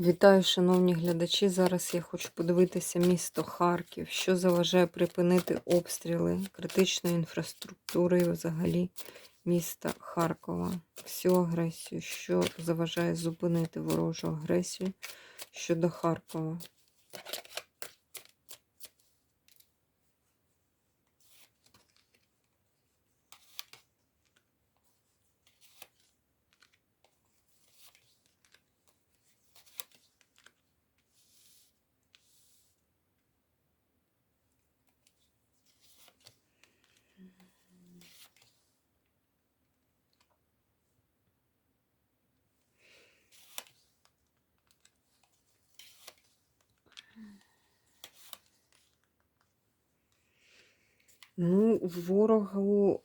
Вітаю, шановні глядачі. Зараз я хочу подивитися місто Харків, що заважає припинити обстріли критичної інфраструктури і взагалі міста Харкова. Всю агресію, що заважає зупинити ворожу агресію щодо Харкова. Ну, ворогу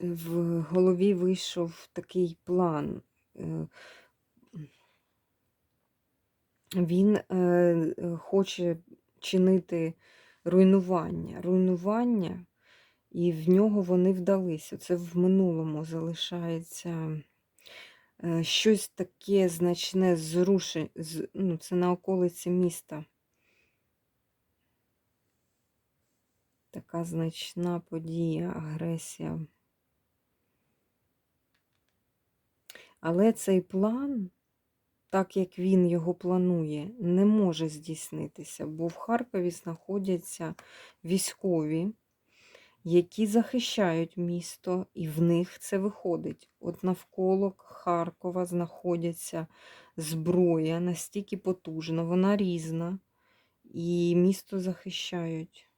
в голові вийшов такий план. Е, Він е, е, хоче чинити руйнування. Руйнування, і в нього вони вдалися. Це в минулому залишається щось таке значне зрушення. Ну, це на околиці міста. Така значна подія, агресія. Але цей план, так як він його планує, не може здійснитися, бо в Харкові знаходяться військові, які захищають місто, і в них це виходить. От навколо Харкова знаходяться зброя настільки потужна, вона різна, і місто захищають.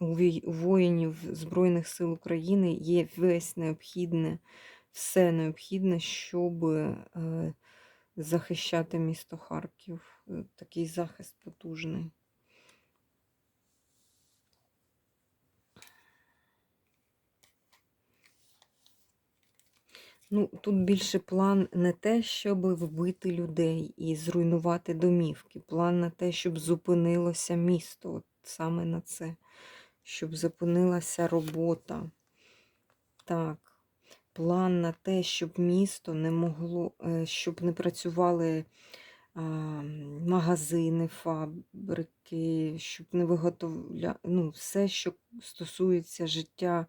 У воїнів Збройних сил України є весь необхідне, все необхідне, щоб е, захищати місто Харків. Е, Такий захист потужний. Ну, тут більше план не те, щоб вбити людей і зруйнувати домівки. План на те, щоб зупинилося місто. От саме на це. Щоб зупинилася робота. Так. План на те, щоб місто не могло, е, щоб не працювали магазини, фабрики, щоб не виготовля... ну, все, що стосується життя.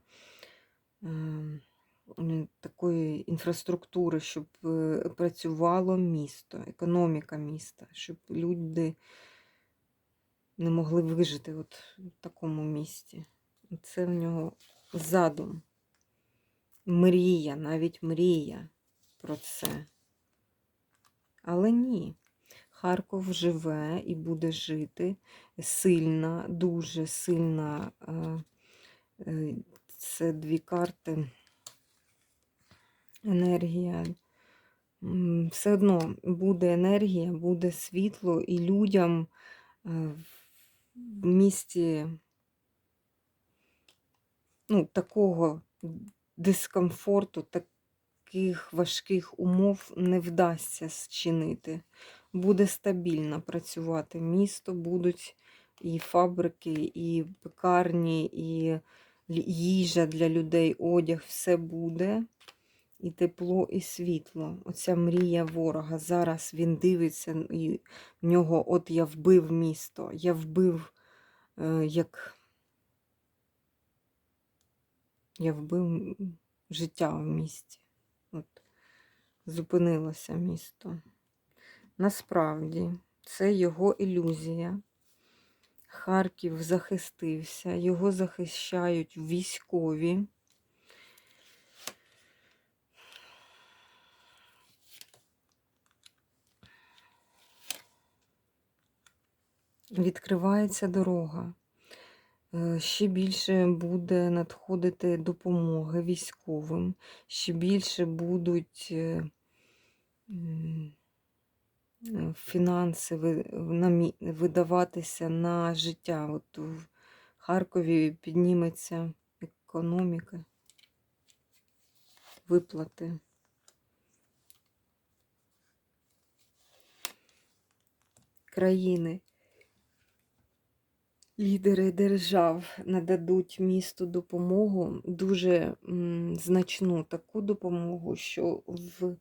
ем, такої інфраструктури, щоб е, працювало місто, економіка міста, щоб люди не могли вижити от в такому місті. Це в нього задум. Мрія, навіть мрія про це. Але ні. Харков живе і буде жити сильна, дуже сильна. е, е, Це дві карти енергія. Все одно буде енергія, буде світло, і людям е, в місті ну, такого дискомфорту, таких важких умов не вдасться зчинити. Буде стабільно працювати місто, будуть і фабрики, і пекарні, і їжа для людей, одяг, все буде. І тепло, і світло. Оця мрія ворога. Зараз він дивиться, і в нього от я вбив місто, я вбив, е, як я вбив життя в місті. От, зупинилося місто. Насправді, це його ілюзія. Харків захистився, його захищають військові. Відкривається дорога. Е, Ще більше буде надходити допомоги військовим, ще більше будуть е, е, фінанси видаватися на життя. От в Харкові підніметься економіка, виплати. Країни. Лідери держав нададуть місту допомогу, дуже значну таку допомогу, що в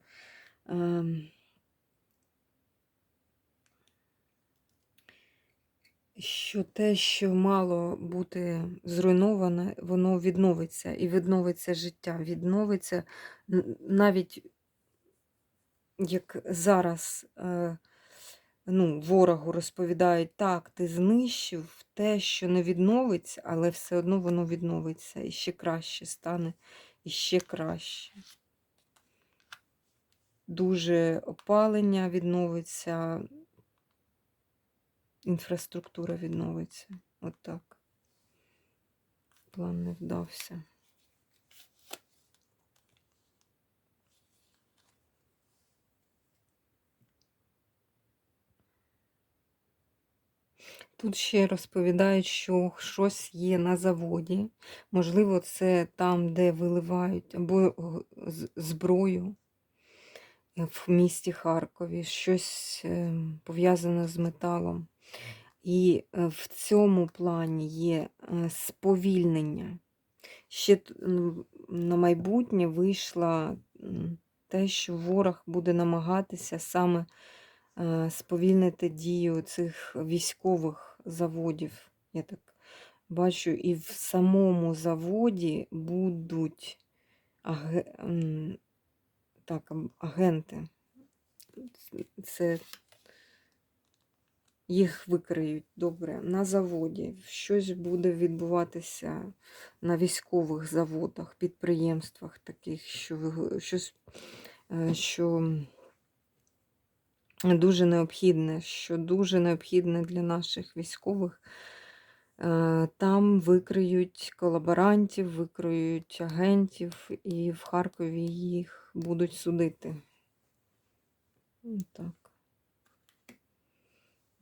е, що те, що мало бути зруйноване, воно відновиться і відновиться життя, відновиться навіть як зараз. Е, ну, ворогу розповідають, так, ти знищив те, що не відновиться, але все одно воно відновиться і ще краще стане, і ще краще. Дуже опалення відновиться, інфраструктура відновиться. От. План не вдався. Тут ще розповідають, що щось є на заводі. Можливо, це там, де виливають або зброю е, в місті Харкові, щось е, пов'язане з металом. І е, в цьому плані є сповільнення. Ще на майбутнє вийшло те, що ворог буде намагатися саме сповільнити дію цих військових заводів. Я так бачу, і в самому заводі будуть аге... так, агенти. Це їх викриють добре на заводі. Щось буде відбуватися на військових заводах, підприємствах таких, що щось, е, що дуже необхідне, що дуже необхідне для наших військових. Е, Там викриють колаборантів, викриють агентів, і в Харкові їх будуть судити. Так.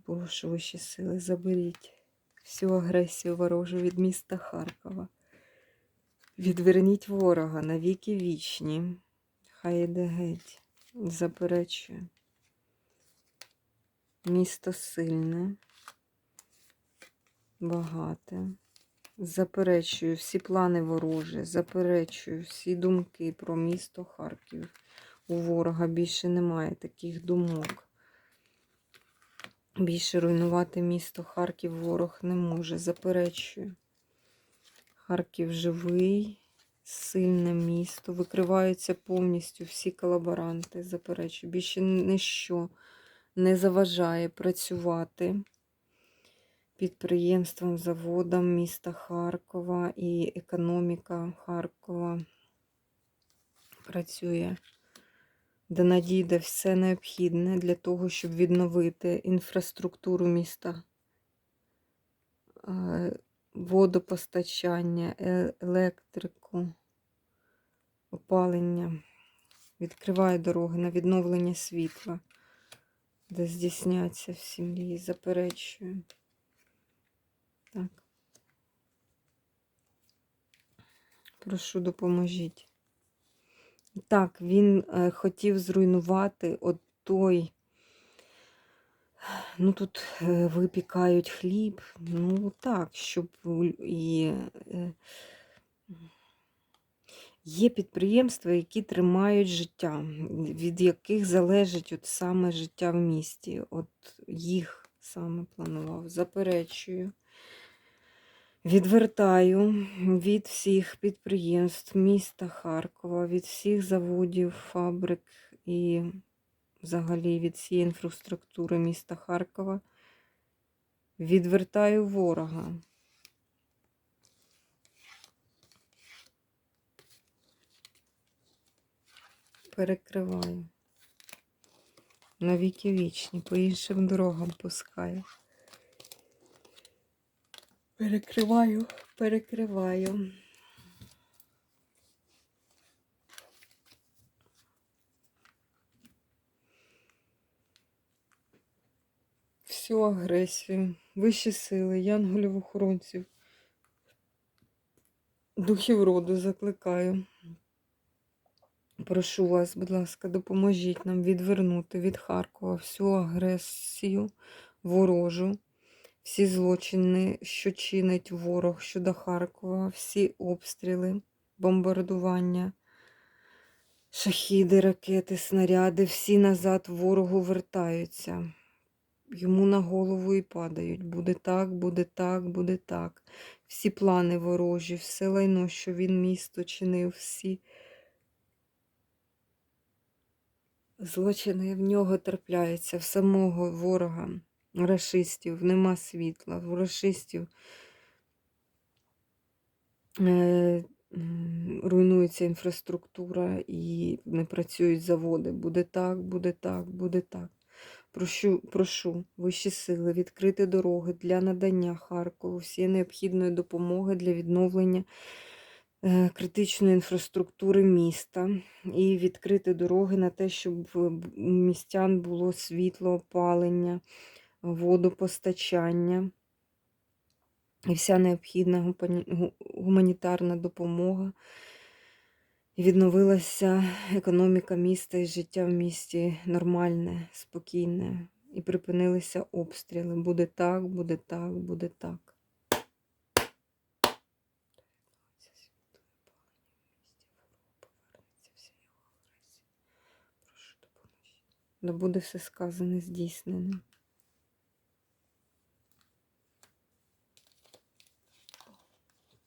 Прошу вищі сили, заберіть всю агресію ворожу від міста Харкова. Відверніть ворога на віки вічні. Хай іде геть. Заперечую. Місто сильне, багате. Заперечую всі плани ворожі, заперечую всі думки про місто Харків. У ворога більше немає таких думок. Більше руйнувати місто Харків ворог не може. Заперечую. Харків живий, сильне місто. Викриваються повністю всі колаборанти. Заперечую. Більше ніщо не заважає працювати підприємствам, заводам міста Харкова і економіка Харкова працює де надійде все необхідне для того, щоб відновити інфраструктуру міста, е, водопостачання, електрику, опалення, відкриває дороги на відновлення світла, де здійсняться всі мрії, заперечую. Так. Прошу, допоможіть. Так, він е, хотів зруйнувати от той. Ну, тут е, випікають хліб. Ну, так, щоб і. Є підприємства, які тримають життя, від яких залежить от саме життя в місті. От їх саме планував. Заперечую. Відвертаю від всіх підприємств міста Харкова, від всіх заводів, фабрик і взагалі від всієї інфраструктури міста Харкова. Відвертаю ворога. Перекриваю. На віки вічні, по іншим дорогам пускаю. Перекриваю, перекриваю. Всю агресію, вищі сили, янголів охоронців, духів роду закликаю. Прошу вас, будь ласка, допоможіть нам відвернути від Харкова всю агресію ворожу, всі злочини, що чинить ворог щодо Харкова, всі обстріли, бомбардування, шахіди, ракети, снаряди, всі назад ворогу вертаються. йому на голову і падають. Буде так, буде так, буде так. Всі плани ворожі, все лайно, що він місто чинив, всі злочини в нього трапляються, в самого ворога, рашистів, нема світла, в рашистів е, руйнується інфраструктура і не працюють заводи. Буде так, буде так, буде так. Прошу, прошу вищі сили відкрити дороги для надання Харкову всієї необхідної допомоги для відновлення критичної інфраструктури міста і відкрити дороги на те, щоб у містян було світло, опалення, водопостачання і вся необхідна гуманітарна допомога. Відновилася економіка міста і життя в місті нормальне, спокійне. І припинилися обстріли. Буде так, буде так, буде так. Да буде все сказане, здійснено.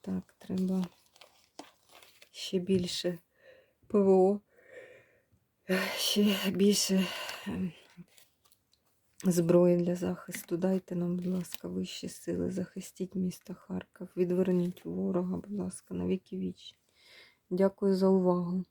Так, треба ще більше ПВО, ще більше ем, зброї для захисту. Дайте нам, будь ласка, вищі сили. Захистіть місто Харків. Відверніть ворога, будь ласка, на віки вічні. Дякую за увагу.